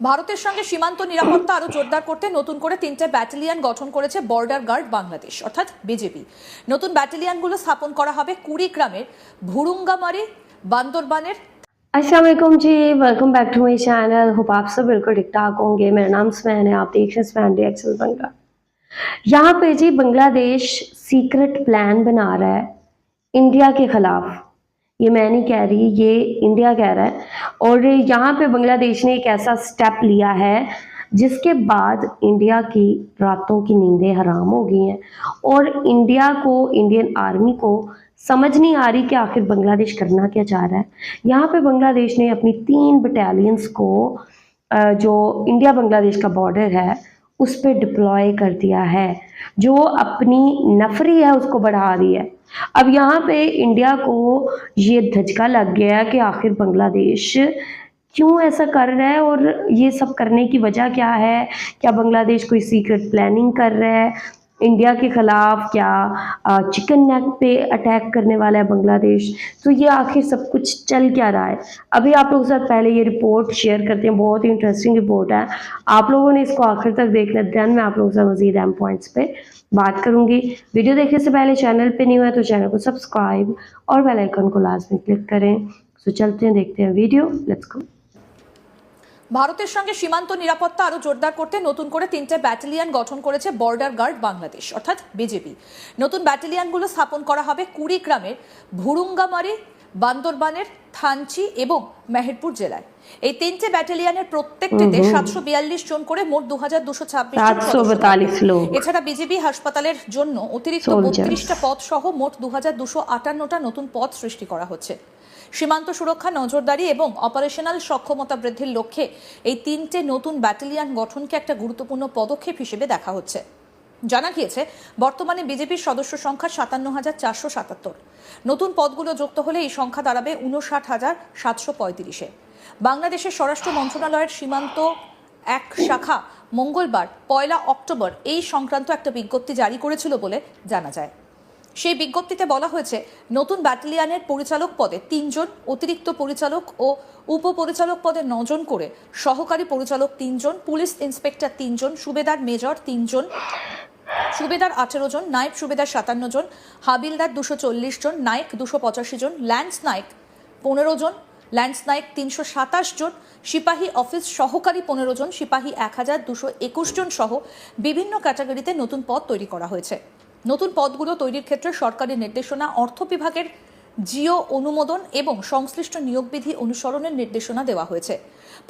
ভারতের সঙ্গে সীমান্ত নিরাপত্তা আরো জোরদার করতে নতুন করে তিনটে ব্যাটালিয়ন গঠন করেছে বর্ডার গার্ড বাংলাদেশ অর্থাৎ বিজেপি নতুন ব্যাটালিয়নগুলো স্থাপন করা হবে কুড়িগ্রামের ভুরুঙ্গামারি বান্দরবানের Aslam ji welcome back to my channel hope आप सब बिल्कुल ठीक ठाक होंगे मेरा नाम स्मैन है आप देख रहे हैं स्मैन डी एक्सल बंगला यहाँ पे जी बांग्लादेश सीक्रेट प्लान बना रहा है इंडिया के ख़िलाफ़ ये मैं नहीं कह रही, ये इंडिया कह रहा है। और यहाँ पे बांग्लादेश ने एक ऐसा स्टेप लिया है, जिसके बाद इंडिया की रातों की नींदें हराम हो गई हैं। और इंडिया को, इंडियन आर्मी को समझ नहीं आ रही कि आखिर बांग्लादेश करना क्या चाह रहा है। यहाँ पे बांग्लादेश ने अपनी तीन बटालियंस को जो इंडिया बांग्लादेश का बॉर्डर है उस पर डिप्लॉय कर दिया है। जो अपनी नफरी है, उसको बढ़ा रही है। अब यहाँ पे इंडिया को ये धचका लग गया कि आखिर बांग्लादेश क्यों ऐसा कर रहा है और ये सब करने की वजह क्या है? क्या बांग्लादेश कोई सीक्रेट प्लानिंग कर रहा है? इंडिया के ख़िलाफ़ क्या चिकन नेक पे अटैक करने वाला है बांग्लादेश? तो ये आखिर सब कुछ चल क्या रहा है? अभी आप लोगों के साथ पहले ये रिपोर्ट शेयर करते हैं, बहुत ही इंटरेस्टिंग रिपोर्ट है। आप लोगों ने इसको आखिर तक देखना दैन मैं आप लोगों से मजीद अहम पॉइंट्स पे बात करूँगी। वीडियो देखने से पहले चैनल पर नहीं हुआ तो चैनल को सब्सक्राइब और बेल आइकन को लाजमी क्लिक करें। सो चलते हैं, देखते हैं वीडियो लेट्स गो ভারতের সঙ্গে সীমান্ত নিরাপত্তা আরও জোরদার করতে নতুন করে তিনটে ব্যাটালিয়ন গঠন করেছে বর্ডার গার্ড বাংলাদেশ, অর্থাৎ বিজেপি নতুন ব্যাটালিয়নগুলো স্থাপন করা হবে কুড়িগ্রামের ভুরুঙ্গামারি বান্দরবানের থানচি এবং মেহেরপুর জেলায়। এই তিনটে ব্যাটালিয়নের প্রত্যেকটিতে সাতশো বিয়াল্লিশ জন করে মোট দু হাজার দুশো ছাব্বিশ এছাড়া বিজেপি হাসপাতালের জন্য অতিরিক্ত বত্রিশটা পদ সহ মোট দু হাজার দুশো আটান্নটা নতুন পদ সৃষ্টি করা হচ্ছে। সীমান্ত সুরক্ষা নজরদারি এবং অপারেশনাল সক্ষমতা বৃদ্ধির লক্ষ্যে এই তিনটে নতুন ব্যাটালিয়ান গঠনকে একটা গুরুত্বপূর্ণ পদক্ষেপ হিসেবে দেখা হচ্ছে। জানা গিয়েছে, বর্তমানে বিজেপির সদস্য সংখ্যা সাতান্ন হাজার চারশো সাতাত্তর। নতুন পদগুলো যুক্ত হলে এই সংখ্যা দাঁড়াবে উনষাট হাজার সাতশো পঁয়ত্রিশে। বাংলাদেশের স্বরাষ্ট্র মন্ত্রণালয়ের সীমান্ত এক শাখা মঙ্গলবার, পয়লা অক্টোবর, এই সংক্রান্ত একটা বিজ্ঞপ্তি জারি করেছিল বলে জানা যায়। সেই বিজ্ঞপ্তিতে বলা হয়েছে, নতুন ব্যাটালিয়নের পরিচালক পদে তিনজন, অতিরিক্ত পরিচালক ও উপপরিচালক পদে নজন করে সহকারী পরিচালক তিনজন, পুলিশ ইন্সপেক্টর তিনজন, সুবেদার মেজর তিনজন সুবেদার আঠেরো জন, নায়েব সুবেদার সাতান্ন জন, হাবিলদার দুশো চল্লিশ জন, নায়ক দুশো পঁচাশি জন, ল্যান্স নায়ক পনেরো জন, ল্যান্স নায়ক তিনশো সাতাশ জন, সিপাহী অফিস সহকারী পনেরো জন, সিপাহী এক হাজার দুশো একুশ জন সহ বিভিন্ন ক্যাটাগরিতে নতুন পদ তৈরি করা হয়েছে। নতুন পদগুলো তৈরির ক্ষেত্রে সরকারি নির্দেশনা, অর্থ বিভাগের জিও অনুমোদন এবং সংশ্লিষ্ট নিয়োগবিধি অনুসরণের নির্দেশনা দেওয়া হয়েছে।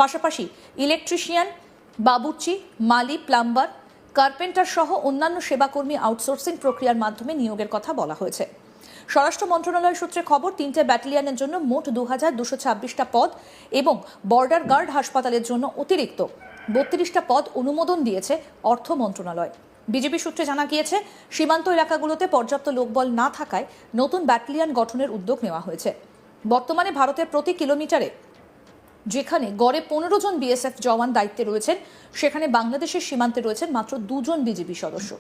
পাশাপাশি ইলেকট্রিশিয়ান, বাবুর্চি, মালি, প্লাম্বার কার্পেন্টার সহ অন্যান্য সেবাকর্মী আউটসোর্সিং প্রক্রিয়ার মাধ্যমে নিয়োগের কথা বলা হয়েছে। স্বরাষ্ট্র মন্ত্রণালয় সূত্রে খবর, তিনটে ব্যাটালিয়নের জন্য মোট দু হাজার দুশো ছাব্বিশটা পদ এবং বর্ডার গার্ড হাসপাতালের জন্য অতিরিক্ত বত্রিশটা পদ অনুমোদন দিয়েছে অর্থ মন্ত্রণালয়। বিজেপি সূত্রে জানা গিয়েছে, সীমান্ত এলাকাগুলোতে পর্যাপ্ত লোকবল না থাকায় নতুন ব্যাটালিয়ন গঠনের উদ্যোগ নেওয়া হয়েছে। বর্তমানে ভারতের প্রতি কিলোমিটারে যেখানে গড়ে পনেরো জন বিএসএফ জওয়ান দায়িত্বে রয়েছেন, সেখানে বাংলাদেশের সীমান্তে রয়েছেন মাত্র দুজন বিজেপি সদস্য।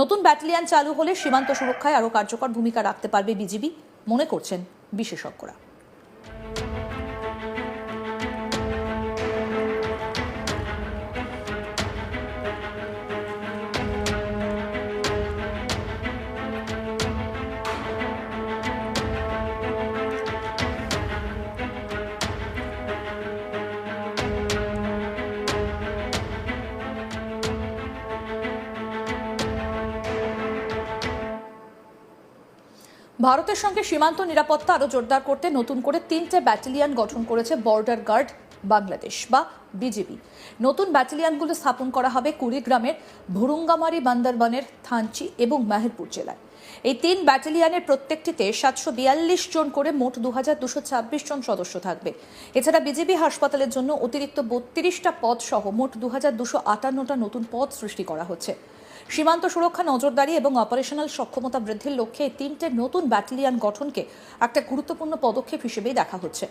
নতুন ব্যাটালিয়ান চালু হলে সীমান্ত সুরক্ষায় আরও কার্যকর ভূমিকা রাখতে পারবে বিজিবি মনে করছেন বিশেষজ্ঞরা। ভারতের সঙ্গে সীমান্ত নিরাপত্তা আরও জোরদার করতে নতুন করে তিনটে ব্যাটালিয়ন গঠন করেছে বর্ডার গার্ড বাংলাদেশ বা বিজেপি নতুন ব্যাটালিয়নগুলো স্থাপন করা হবে কুড়িগ্রামের ভুরুঙ্গামারি বান্দরবানের থানচি এবং মেহেরপুর জেলায়। এই তিন ব্যাটালিয়নের প্রত্যেকটিতে সাতশো বিয়াল্লিশ জন করে মোট দু হাজার দুশো ছাব্বিশ জন সদস্য থাকবে। এছাড়া বিজেপি হাসপাতালের জন্য অতিরিক্ত বত্রিশটা পদ সহ মোট দু হাজার দুশো আটান্নটা নতুন পদ সৃষ্টি করা হচ্ছে। সীমান্ত সুরক্ষা, নজরদারি এবং অপারেশনাল সক্ষমতা বৃদ্ধির লক্ষ্যে তিনটে নতুন ব্যাটালিয়ন গঠনকে একটা গুরুত্বপূর্ণ পদক্ষেপ হিসেবেই দেখা হচ্ছে।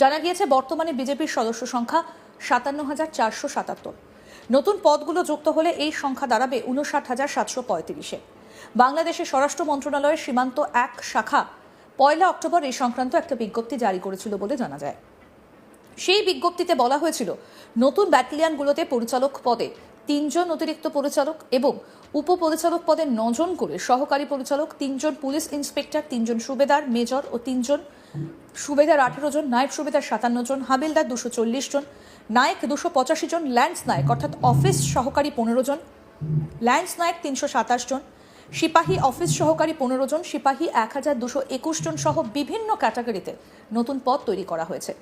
জানা গিয়েছে, বর্তমানে বিজেপির সদস্য সংখ্যা সাতান্ন হাজার চারশো সাতাত্তর। নতুন পদগুলো যুক্ত হলে এই সংখ্যা দাঁড়াবে উনষাট হাজার সাতশো পঁয়ত্রিশে। বাংলাদেশের স্বরাষ্ট্র মন্ত্রণালয়ের সীমান্ত এক শাখা পয়লা অক্টোবর এই সংক্রান্ত একটা বিজ্ঞপ্তি জারি করেছিল বলে জানা যায়। সেই বিজ্ঞপ্তিতে বলা হয়েছিল, নতুন ব্যাটালিয়ানগুলোতে পরিচালক পদে তিনজন অতিরিক্ত পরিচালক এবং উপপরিচালক পদে নজন করে সহকারী পরিচালক, তিনজন পুলিশ ইন্সপেক্টর, তিনজন সুবেদার মেজর ও তিনজন সুবেদার আঠেরো জন নায়ক সুবেদার সাতান্ন জন, হাবিলদার দুশো চল্লিশ জন, নায়ক দুশো পঁচাশি জন, ল্যান্স নায়ক অর্থাৎ অফিস সহকারী পনেরো জন, ল্যান্স নায়ক তিনশো সাতাশ জন, সিপাহী অফিস সহকারী পনেরো জন, সিপাহী এক হাজার দুশো একুশ জন সহ বিভিন্ন ক্যাটাগরিতে নতুন পদ তৈরি করা হয়েছে।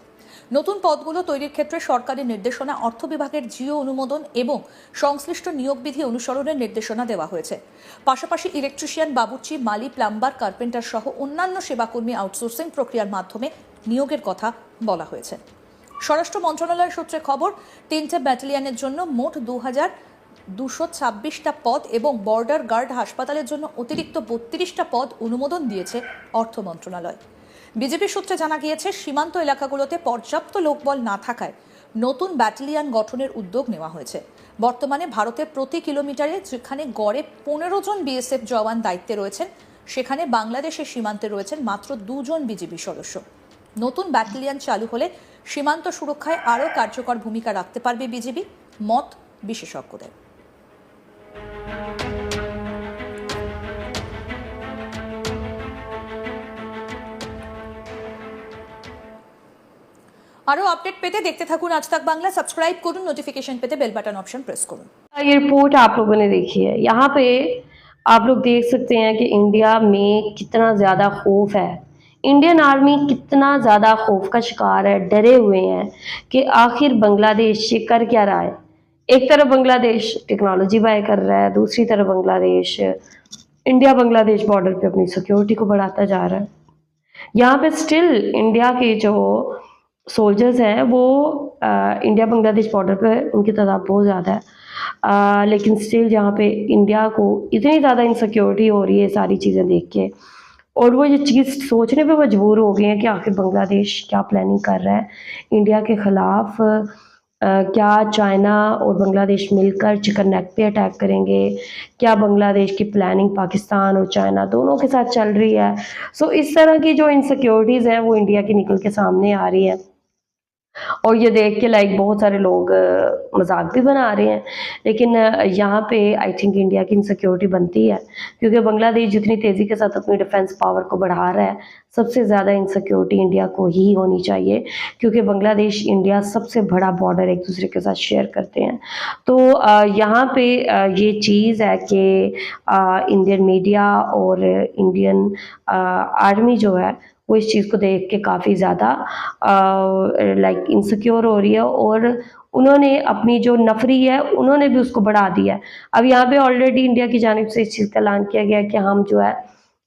নতুন পদগুলো তৈরির ক্ষেত্রে সরকারি নির্দেশনা, অর্থ বিভাগের জিও অনুমোদন এবং সংশ্লিষ্ট নিয়োগবিধি অনুসরণের নির্দেশনা দেওয়া হয়েছে। পাশাপাশি ইলেকট্রিশিয়ান বাবুর্চি, মালি, প্লাম্বার, কার্পেন্টার সহ অন্যান্য সেবাকর্মী আউটসোর্সিং প্রক্রিয়ার মাধ্যমে নিয়োগের কথা বলা হয়েছে। স্বরাষ্ট্র মন্ত্রণালয়ের সূত্রে খবর, তিনটে ব্যাটালিয়নের জন্য মোট দু হাজার দুশো ছাব্বিশটা পদ এবং বর্ডার গার্ড হাসপাতালের জন্য অতিরিক্ত বত্রিশটা পদ অনুমোদন দিয়েছে অর্থ মন্ত্রণালয়। বিজেপি সূত্রে জানা গিয়েছে, সীমান্ত এলাকাগুলোতে পর্যাপ্ত লোকবল না থাকায় নতুন ব্যাটালিয়ন গঠনের উদ্যোগ নেওয়া হয়েছে। বর্তমানে ভারতের প্রতি কিলোমিটারে যেখানে গড়ে পনেরো জন বিএসএফ জওয়ান দায়িত্বে রয়েছেন, সেখানে বাংলাদেশের সীমান্তে রয়েছেন মাত্র দুজন বিজেপি সদস্য। নতুন ব্যাটালিয়ন চালু হলে সীমান্ত সুরক্ষায় আরও কার্যকর ভূমিকা রাখতে পারবে বিজেপি, মত বিশেষজ্ঞদের। আরও আপডেট পেতে দেখতে থাকুন আজ তাক বাংলা সাবস্ক্রাইব করুন নোটিফিকেশন পেতে বেল বাটন অপশন প্রেস করুন ये रिपोर्ट आप लोगों ने देखी है यहाँ पे आप लोग देख सकते हैं कि इंडिया में कितना ज़्यादा खौफ है इंडियन आर्मी कितना ज़्यादा खौफ का शिकार है डरे हुए हैं कि आखिर बांग्लादेश ये कर क्या रहा है एक तरफ बांग्लादेश टेक्नोलॉजी बाय कर रहा है दूसरी तरफ बांग्लादेश इंडिया बांग्लादेश बॉर्डर पे अपनी सिक्योरिटी को बढ़ाता जा रहा है यहाँ पे स्टिल इंडिया के जो सोल्जर्स हैं वो अ, इंडिया बांग्लादेश बॉर्डर पर उनकी तादाद बहुत ज़्यादा है। अ, लेकिन स्टिल यहाँ पे इंडिया को इतनी ज़्यादा इनसिक्योरिटी हो रही है सारी चीज़ें देख के। और वो ये चीज़ सोचने पे मजबूर हो गए हैं कि आखिर बांग्लादेश क्या प्लानिंग कर रहा है। इंडिया के ख़िलाफ़ क्या चाइना और बांग्लादेश मिलकर चिकन नेक पे अटैक करेंगे? क्या बांग्लादेश की प्लानिंग पाकिस्तान और चाइना दोनों के साथ चल रही है? सो इस तरह की जो इनसिक्योरिटीज़ हैं वो इंडिया की निकल के सामने आ रही है। और ये देख के लाइक बहुत सारे लोग मज़ाक भी बना रहे हैं। लेकिन यहाँ पे आई थिंक इंडिया की इनसिक्योरिटी बनती है। क्योंकि बांग्लादेश जितनी तेज़ी के साथ अपनी डिफेंस पावर को बढ़ा रहा है, सबसे ज़्यादा इनसिक्योरिटी इंडिया को ही होनी चाहिए। क्योंकि बांग्लादेश इंडिया सबसे बड़ा बॉर्डर एक दूसरे के साथ शेयर करते हैं। तो यहाँ पे ये चीज़ है कि इंडियन मीडिया और इंडियन आर्मी जो है वो इस चीज़ को देख के काफ़ी ज़्यादा लाइक इनसिक्योर हो रही है और उन्होंने अपनी जो नफरी है, उन्होंने भी उसको बढ़ा दिया है। अब यहाँ पे ऑलरेडी इंडिया की जानब से इस चीज़ का ऐलान किया गया कि हम जो है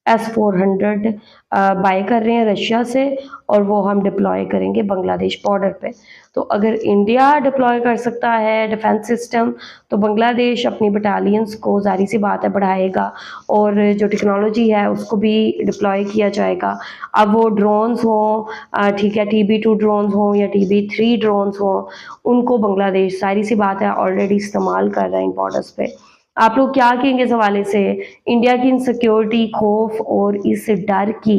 एस फोर हंड्रेड बाय कर रहे हैं रशिया से और वो हम डिप्लॉय करेंगे बांग्लादेश बॉर्डर पे। तो अगर इंडिया डिप्लॉय कर सकता है डिफेंस सिस्टम तो बांग्लादेश अपनी बटालियंस को जारी सी बात है बढ़ाएगा और जो टेक्नोलॉजी है उसको भी डिप्लॉय किया जाएगा। अब वो ड्रोन्स हों ठीक है टी बी टू ड्रोन्स हों या टी बी थ्री ड्रोन्स हों, उनको बांग्लादेश सारी सी बात है ऑलरेडी इस्तेमाल कर रहे हैं बॉर्डर्स पे। आप लोग क्या कहेंगे इस हवाले से? इंडिया की इनसिक्योरिटी खौफ और इस डर की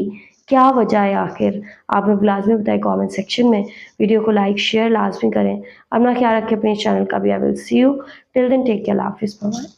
क्या वजह है आखिर? आप लोग लाजमी बताएँ कमेंट सेक्शन में। वीडियो को लाइक शेयर लाजमी करें। अपना ख्याल रखें अपने चैनल का भी। I will see you till then take care हाफिज़। बाय